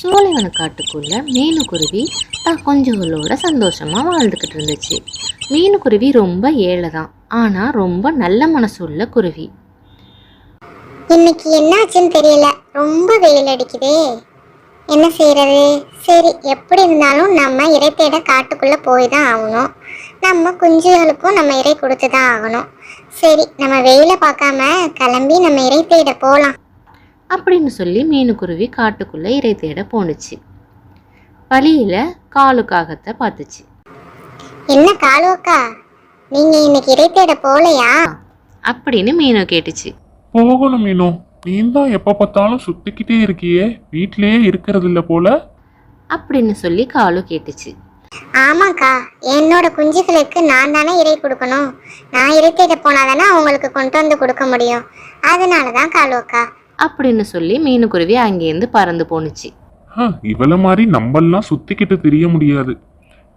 சோலைவன காட்டுக்குள்ள மீனுக்குருவி தான் குஞ்சுகளோட சந்தோஷமா வாழ்ந்துக்கிட்டு இருந்துச்சு. மீனுக்குருவி ரொம்ப ஏழை தான் ஆனா ரொம்ப நல்ல மனசுள்ள குருவி. இன்னைக்கு என்னாச்சுன்னு தெரியல. ரொம்ப வெயில் அடிக்குதே. என்ன செய்யறது? சரி எப்படி இருந்தாலும் நம்ம இறை தேட காட்டுக்குள்ள போய் தான் ஆகணும். நம்ம குஞ்சுகளுக்கும் நம்ம இறை கொடுத்து தான் ஆகணும். சரி நம்ம வெயிலை பார்க்காம கிளம்பி நம்ம இறை தேட போகலாம் அப்படின்னு சொல்லி மீனுக்குருவி காட்டுக்குள்ள இறை தேட போணுச்சு. வழியில காலு காகத்தை பார்த்துச்சு. என்ன காலுவக்கா நீங்க இன்னைக்கு இறை தேட போகலையா அப்படின்னு மீனு கேட்டுச்சு. போகணும் மீனு. நீ தான் எப்போ பார்த்தாலும் சுத்திக்கிட்டே இருக்கியே வீட்டிலேயே இருக்கிறது இல்ல போல. அப்படின்னு சொல்லி காலு கேட்டுச்சு. ஆமாக்கா என்னோட குஞ்சுகளுக்கு நான் தானே இறை கொடுக்கணும். நான் இறை தேட போனா தானே அவங்களுக்கு கொண்டு வந்து கொடுக்க முடியும். அதனால தான் காலுவக்கா அப்படின்னு சொல்லி மீனுக்குருவி அங்கேருந்து பறந்து போணுச்சு. ஆ, இவள மாதிரி நம்மெல்லாம் சுத்திக்கிட்டு தெரிய முடியாது.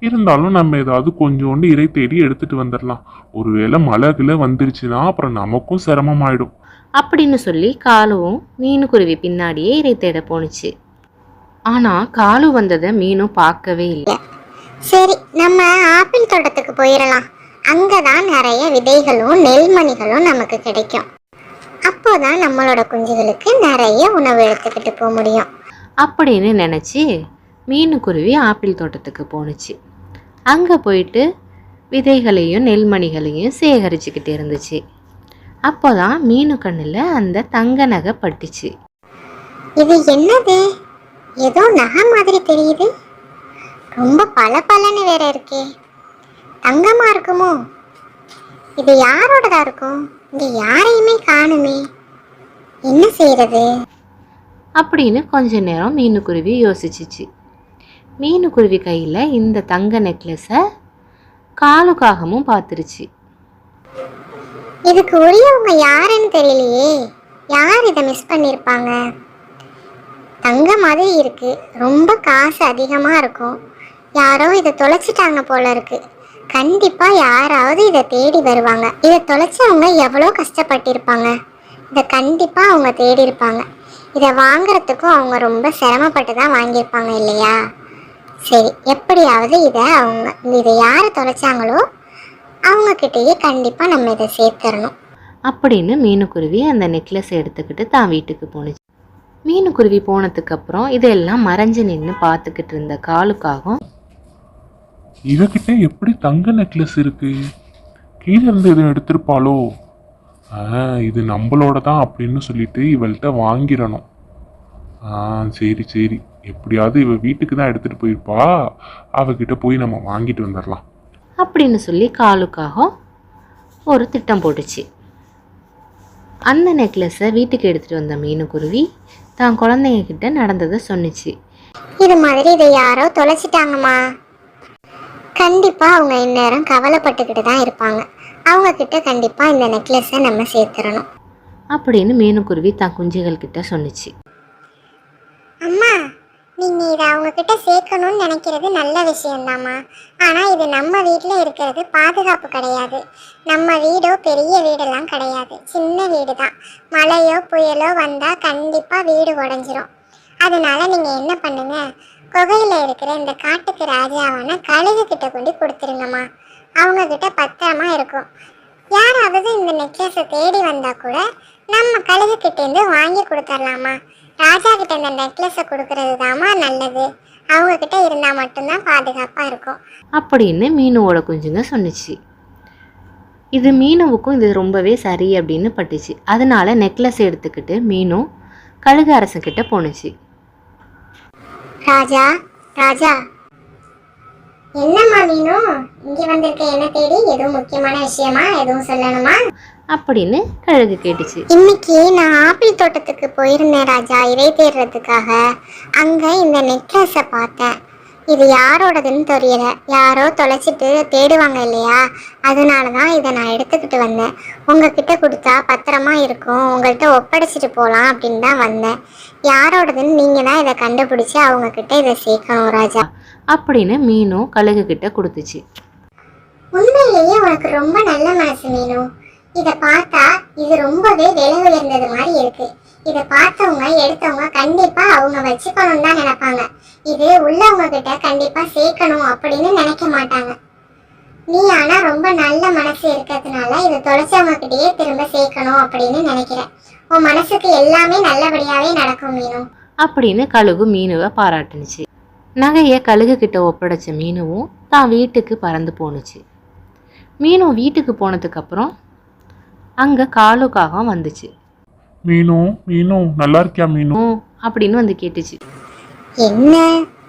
இருந்தாலும் நம்ம ஏதாவது கொஞ்சோண்டு இறை தேடி எடுத்துட்டு வந்துடலாம் ஒருவேளை மழை கிளை வந்துருச்சுன்னா அப்புறம் நமக்கும் சிரமமாயிடும். அப்படின்னு சொல்லி காலுவும் மீனுக்குருவி பின்னாடியே இறை தேட போணுச்சு. ஆனா காலு வந்ததை மீனும் பார்க்கவே இல்லை. சரி நம்ம ஆப்பிள் தோட்டத்துக்கு போயிடலாம் அங்கே தான் நிறைய விதைகளும் நெல்மணிகளும் நமக்கு கிடைக்கும். அப்போதான் நம்மளோட குஞ்சுகளுக்கு நிறைய உணவு எடுத்துக்கிட்டு போக முடியும். அப்படின்னு நினச்சி மீனுக்குருவி ஆப்பிள் தோட்டத்துக்கு போணுச்சு. அங்கே போயிட்டு விதைகளையும் நெல்மணிகளையும் சேகரிச்சுக்கிட்டு இருந்துச்சு. அப்போதான் மீனு கண்ணில் அந்த தங்க நகை பட்டுச்சு. இது என்னது? ஏதோ நகை மாதிரி தெரியுது. ரொம்ப பல வேற இருக்கே. தங்கமா இருக்குமோ? இது யாரோடதா இருக்கும்? இங்க யாரையுமே காணுமே. என்ன செய்யறது அப்படின்னு கொஞ்ச நேரம் மீனுக்குருவி யோசிச்சிச்சு. மீனுக்குருவி கையில் இந்த தங்க நெக்லஸை காலுக்காகமும் பார்த்துருச்சு. இதுக்கு உரியவங்க யாருன்னு தெரியலையே. யார் இதை மிஸ் பண்ணியிருப்பாங்க தங்க மாதிரி இருக்கு. ரொம்ப காசு அதிகமாக இருக்கும். யாரோ இதை தொலைச்சிட்டாங்க போல இருக்கு. கண்டிப்பாக யாராவது இதை தேடி வருவாங்க. இதை தொலைச்சவங்க எவ்வளோ கஷ்டப்பட்டிருப்பாங்க. இதை கண்டிப்பாக அவங்க தேடி இருப்பாங்க. இதை வாங்குறதுக்கும் அவங்க ரொம்ப சிரமப்பட்டு தான் வாங்கியிருப்பாங்க இல்லையா? சரி எப்படியாவது இதை அவங்க இதை யார் தொலைச்சாங்களோ அவங்க கிட்டேயே கண்டிப்பா நம்ம இதை சேர்த்துடணும் அப்படின்னு மீனுக்குருவி அந்த நெக்லஸ் எடுத்துக்கிட்டு தான் வீட்டுக்கு போணுச்சு. மீனுக்குருவி போனதுக்கு அப்புறம் இதெல்லாம் மறைஞ்சு நின்று பார்த்துக்கிட்டு இருந்த காலுக்காகவும் இவகிட்ட எப்படி தங்க நெக்லஸ் இருக்கு? கீழே இருந்து எதுவும் எடுத்திருப்பாளோ? ஆ இது நம்மளோட தான் அப்படின்னு சொல்லிட்டு இவள்கிட்ட வாங்கிடணும். ஆ சரி சரி. எப்படியாவது இவ வீட்டுக்கு தான் எடுத்துட்டு போயிருப்பா. அவகிட்ட போய் நம்ம வாங்கிட்டு வந்துடலாம் அப்படின்னு சொல்லி காலுக்காகவும் ஒரு திட்டம் போட்டுச்சு. அந்த நெக்லஸை வீட்டுக்கு எடுத்துகிட்டு வந்த மீனுக்குருவி தான் குழந்தைங்க கிட்ட நடந்ததை சொன்னுச்சு. இது மாதிரி இதை யாரோ தொலைச்சிட்டாங்கம்மா. கண்டிப்பா அவங்க இந்நேரம் கவலைப்பட்டுக்கிட்டு தான் இருப்பாங்க. அவங்க கிட்ட கண்டிப்பா இந்த நெக்லஸை நம்ம சேர்த்துடணும். அப்படின்னு மீனுக்குருவி தான் குஞ்சுகள் கிட்ட சொன்னுச்சு. நீங்கள் இதை அவங்கக்கிட்ட சேர்க்கணும்னு நினைக்கிறது நல்ல விஷயந்தாம்மா ஆனால் இது நம்ம வீட்டில் இருக்கிறது பாதுகாப்பு கிடையாது. நம்ம வீடோ பெரிய வீடெல்லாம் கிடையாது. சின்ன வீடு தான் மழையோ புயலோ வந்தால் கண்டிப்பாக வீடு உடஞ்சிரும். அதனால நீங்கள் என்ன பண்ணுங்க? குகையில் இருக்கிற இந்த காட்டுக்கு ராஜாவான கழுகுக்கிட்ட கொண்டு கொடுத்துருங்கம்மா. அவங்கக்கிட்ட பத்திரமா இருக்கும். யாராவது இந்த நெக்லஸை தேடி வந்தால் கூட நம்ம கழுகுக்கிட்டேருந்து வாங்கி கொடுத்துடலாமா ராஜா கிட்ட இந்த நெக்லஸை கொடுக்கறது தாமா நல்லது. அவங்க கிட்ட இருந்தா மட்டும்தான் பாதுகாப்பா இருக்கும். அப்படின்னு மீனுவோட குஞ்சுங்க சொன்னுச்சு. இது மீனுவுக்கும் இது ரொம்பவே சரி அப்படின்னு பட்டுச்சு. அதனால நெக்லஸ் எடுத்துக்கிட்டு மீனும் கழுகு அரசன்கிட்ட போணுச்சு. ராஜா ராஜா. என்னம்மா மீனும் இங்க வந்திருக்க என்ன தேடி எதுவும் முக்கியமான விஷயமா? எதுவும் சொல்லணுமா? அப்படின்னு கழுகு கேட்டுச்சு. இன்னைக்கு நான் ஆப்பிள் தோட்டத்துக்கு போயிருந்தேன் ராஜா இறை தேடுறதுக்காக. அங்க இந்த நெக்லஸை பார்த்தேன். இது யாரோடதுன்னு தெரியல. யாரோ தொலைச்சிட்டு தேடுவாங்க இல்லையா? அதனால தான் இதை நான் எடுத்துக்கிட்டு வந்தேன். உங்ககிட்ட கொடுத்தா பத்திரமா இருக்கும். உங்கள்கிட்ட ஒப்படைச்சிட்டு போகலாம் அப்படின்னு தான் வந்தேன். யாரோடதுன்னு நீங்கள் தான் இதை கண்டுபிடிச்சி அவங்க கிட்ட இதை சேர்க்கணும் ராஜா. அப்படின்னு மீனும் கழுகு கிட்ட கொடுத்துச்சு. உண்மையிலேயே உனக்கு ரொம்ப நல்ல மனசு மீனு. இத பார்த்தா இது ரொம்பவே விலை உயர்ந்தது மாதிரி இருக்கு. இத பார்த்தவங்க எடுத்தவங்க கண்டிப்பா அவங்க வச்சுக்கணும் தான் நினைப்பாங்க. இது உள்ளவங்க கிட்ட கண்டிப்பா சேர்க்கணும் அப்படின்னு நினைக்க மாட்டாங்க. நீ ஆனா ரொம்ப நல்ல மனசு இருக்கிறதுனால இதை தொலைச்சவங்க கிட்டயே திரும்ப சேர்க்கணும் அப்படின்னு நினைக்கிறேன் உன் மனசுக்கு எல்லாமே நல்லபடியாவே நடக்கும் மீனும் அப்படின்னு கழுகு மீனுவை பாராட்டுனுச்சு. நகையை கழுகு கிட்ட ஒப்படைச்ச மீனுவும் தான் வீட்டுக்கு பறந்து போணுச்சு. மீனும் வீட்டுக்கு போனதுக்கப்புறம் அங்கே காலுக்காகம் வந்துச்சு. மீனு மீனு நல்லா இருக்கியா மீனு? அப்படின்னு வந்து கேட்டுச்சு. என்ன?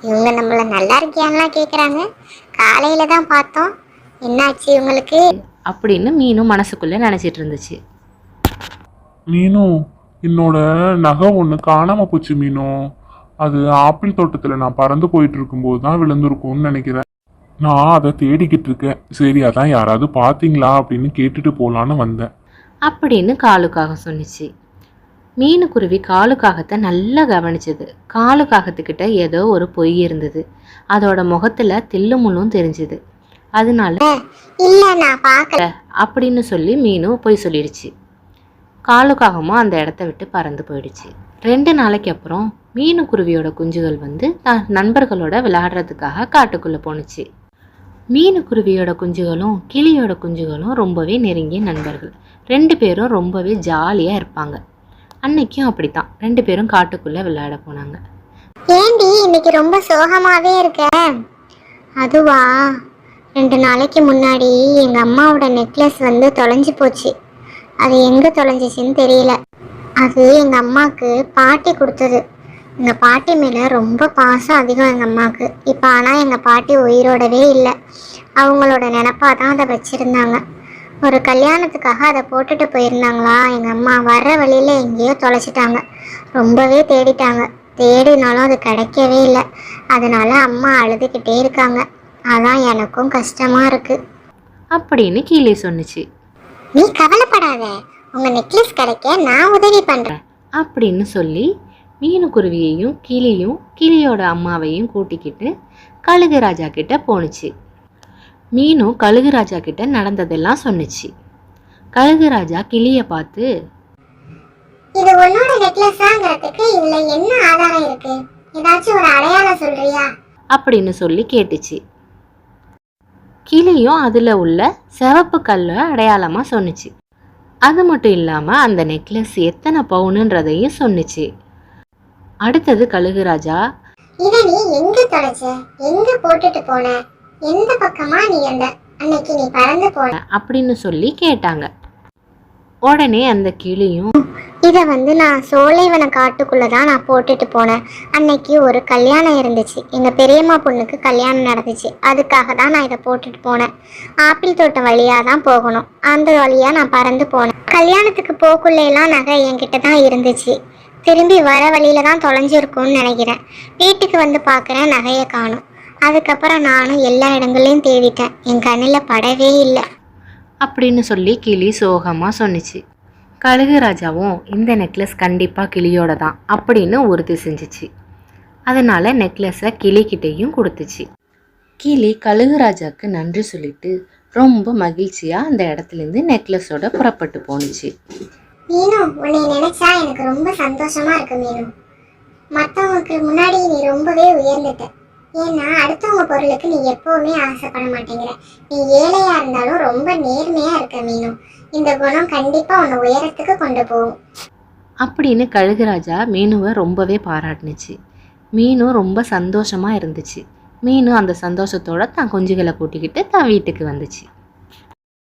இவங்க நம்மள நல்லா இருக்கியான்லாம் கேக்குறாங்க. காலையில தான் பார்த்தோம். என்னாச்சு இவங்களுக்கு? அப்படின்னு மீனும் மனசுக்குள்ளே நினச்சிட்டு இருந்துச்சு. மீனு என்னோட நகை ஒன்று காணாம போச்சு மீனு. அது ஆப்பிள் தோட்டத்தில் நான் பறந்து போயிட்டு இருக்கும்போது தான் விழுந்திருக்கும்னு நினைக்கிறேன். நான் அதை தேடிக்கிட்டு இருக்கேன். சரி அதான் யாராவது பார்த்தீங்களா அப்படின்னு கேட்டுட்டு போகலான்னு வந்தேன். அப்படின்னு காலுக்காகம் சொன்னுச்சு. மீனுக்குருவி காலுக்காகத்தை நல்லா கவனிச்சது. காலுக்காகத்துக்கிட்ட ஏதோ ஒரு பொய் இருந்தது. அதோட முகத்துல தில்லு முள்ளும் தெரிஞ்சுது. அதனால இல்ல நான் பார்க்கல. அப்படின்னு சொல்லி மீனு பொய் சொல்லிடுச்சு. காலுக்காகமும் அந்த இடத்த விட்டு பறந்து போயிடுச்சு. ரெண்டு நாளைக்கு அப்புறம் மீனுக்குருவியோட குஞ்சுகள் வந்து தன் நண்பர்களோட விளையாடுறதுக்காக காட்டுக்குள்ளே போணுச்சு. மீனுக்குருவியோட குஞ்சுகளும் கிளியோட குஞ்சுகளும் ரொம்பவே நெருங்கிய நண்பர்கள். ரெண்டு பேரும் ரொம்பவே ஜாலியாக இருப்பாங்க. அன்னைக்கும் அப்படித்தான். ரெண்டு பேரும் காட்டுக்குள்ளே விளையாட போனாங்க. ஏண்டி இன்னைக்கு ரொம்ப சோகமாகவே இருக்க? அதுவா? ரெண்டு நாளைக்கு முன்னாடி எங்கள் அம்மாவோட நெக்லஸ் வந்து தொலைஞ்சு போச்சு. அது எங்கே தொலைஞ்சிச்சின்னு தெரியல. அது எங்கள் அம்மாவுக்கு பாட்டி கொடுத்தது. எங்க பாட்டி மேல ரொம்ப பாசம் அதிகம் எங்க அம்மாவுக்கு. இப்போ ஆனா எங்க பாட்டி உயிரோடவே இல்லை. அவங்களோட நினப்பா தான் அதை வச்சிருந்தாங்க. ஒரு கல்யாணத்துக்காக அதை போட்டுட்டு போயிருந்தாங்களா? எங்க அம்மா வர்ற வழியில எங்கேயோ தொலைச்சிட்டாங்க. ரொம்பவே தேடிட்டாங்க. தேடினாலும் அது கிடைக்கவே இல்லை. அதனால அம்மா அழுதுகிட்டே இருக்காங்க. அதான் எனக்கும் கஷ்டமா இருக்கு. அப்படின்னு கீழே சொன்னுச்சு. நீ கவலைப்படாத. உங்க நெக்லஸ் கிடைக்க நான் உதவி பண்றேன். அப்படின்னு சொல்லி மீனுக்குருவியையும் கிளியும் கிளியோட அம்மாவையும் கூட்டிக்கிட்டு கழுகு ராஜா கிட்ட போணுச்சு. மீனும் கழுகு ராஜா கிட்ட நடந்ததெல்லாம் சொன்னுச்சு. கழுகு ராஜா கிளியை பார்த்து இது உன்னோட நெக்லஸாங்கிறதுக்கு இதுல என்ன ஆதாரம் இருக்கு? ஏதாச்சும் ஒரு அடையாளம் சொல்றியா? அப்படின்னு சொல்லி கேட்டுச்சு. கிளியும் அதில் உள்ள சிவப்பு கல்லை அடையாளமாக சொன்னுச்சு. அது மட்டும் இல்லாமல் அந்த நெக்லஸ் எத்தனை பவுனுன்றதையும் சொன்னுச்சு. அடுத்தது கழுகு ராஜா. இத நீ எங்க தொலைச்ச? எங்க போட்டுட்டு போன? எந்த பக்கமா நீ அந்த அன்னைக்கு நீ பறந்து போன அப்படின்னு சொல்லி கேட்டாங்க. உடனே அந்த கிளியும் இதை வந்து நான் சோலைவன காட்டுக்குள்ளே தான் நான் போட்டுட்டு போனேன். அன்னைக்கு ஒரு கல்யாணம் இருந்துச்சு. எங்கள் பெரியம்மா பொண்ணுக்கு கல்யாணம் நடந்துச்சு. அதுக்காக தான் நான் இதை போட்டுட்டு போனேன். ஆப்பிள் தோட்டம் வழியாக தான் போகணும். அந்த வழியாக நான் பறந்து போனேன். கல்யாணத்துக்கு போக்குள்ளேலாம் நகை என்கிட்ட தான் இருந்துச்சு. திரும்பி வர வழியில தான் தொலைஞ்சிருக்கும்னு நினைக்கிறேன். வீட்டுக்கு வந்து பார்க்குறேன் நகையை காணும். அதுக்கப்புறம் நானும் எல்லா இடங்களையும் தேடிட்டேன். என் கண்ணில் படவே இல்லை. அப்படின்னு சொல்லி கிளி சோகமாக சொன்னுச்சு. கழுகு ராஜாவும் இந்த நெக்லஸ் கண்டிப்பாக கிளியோட தான் அப்படின்னு உறுதி செஞ்சிச்சு. அதனால நெக்லஸை கிளிக்கிட்டேயும் கொடுத்துச்சு. கிளி கழுகுராஜாவுக்கு நன்றி சொல்லிட்டு ரொம்ப மகிழ்ச்சியாக அந்த இடத்துலேருந்து நெக்லஸோட புறப்பட்டு போணுச்சு. மீனு உன்னை நினைச்சா எனக்கு ரொம்ப சந்தோஷமா இருக்கு மீனு. மற்றவங்களுக்கு முன்னாடி நீ ரொம்பவே உயர்ந்துட்ட. ஏன்னா அடுத்தவங்க பொருளுக்கு நீ எப்பவுமே ஆசைப்பட மாட்டேங்கிற. நீ ஏழையா இருந்தாலும் ரொம்ப நேர்மையா இருக்க மீனு. இந்த குணம் கண்டிப்பா உன்னை உயரத்துக்கு கொண்டு போகும். அப்படின்னு கழுகுராஜா மீனுவை ரொம்பவே பாராட்டுனுச்சு. மீனும் ரொம்ப சந்தோஷமாக இருந்துச்சு. மீனும் அந்த சந்தோஷத்தோட தான் குஞ்சுகளை கூட்டிக்கிட்டு தான் வீட்டுக்கு வந்துச்சு.